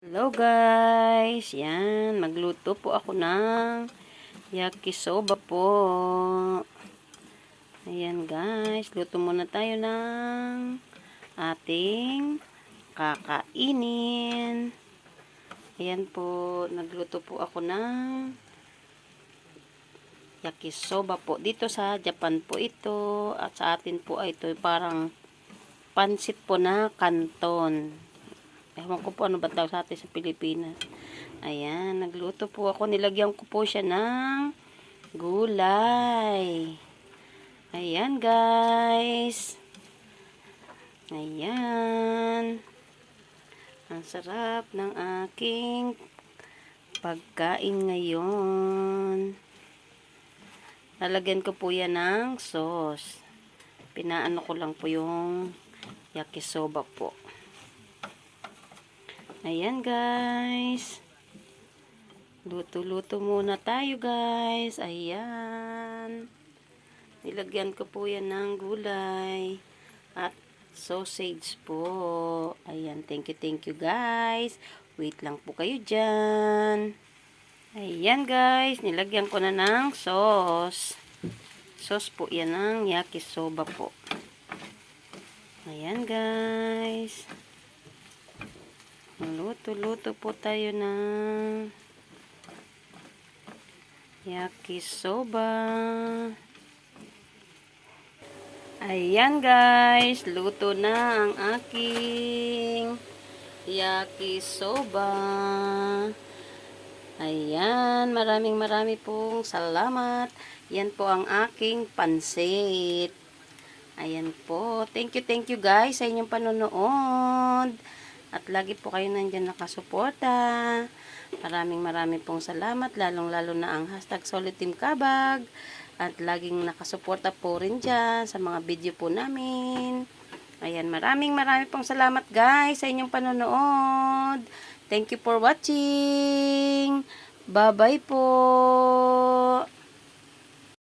Hello guys, yan, magluto po ako ng yakisoba po. Ayan guys, luto muna tayo ng ating kakainin. Ayan po, nagluto po ako ng yakisoba po. Dito sa Japan po ito, at sa atin po ay ito parang pansit po na kanton. Ewan ko po ano ba tawag sa atin sa Pilipinas. Ayan, nagluto po ako. Nilagyan ko po siya ng gulay. Ayan, guys. Ayan. Ang sarap ng aking pagkain ngayon. Lalagyan ko po yan ng sauce. Pinaano ko lang po yung yakisoba po. Ayan guys. Luto-luto muna tayo guys. Ayan. Nilagyan ko po yan ng gulay. At sausage po. Ayan. Thank you, thank you guys. Wait lang po kayo dyan. Ayan guys. Nilagyan ko na ng sauce. Sauce po yan ng yakisoba po. Ayan guys. Luto-luto po tayo ng yakisoba. Ayan guys, luto na ang aking yakisoba. Ayan, maraming marami pong salamat. Yan po ang aking pansit. Ayan po. Thank you, thank you guys sa inyong panonood. At lagi po kayo nandyan nakasuporta. Maraming maraming pong salamat. Lalong lalo na ang hashtag Solid Team Kabag. At laging nakasuporta po rin dyan sa mga video po namin. Ayan, maraming maraming pong salamat guys sa inyong panonood. Thank you for watching. Bye-bye po.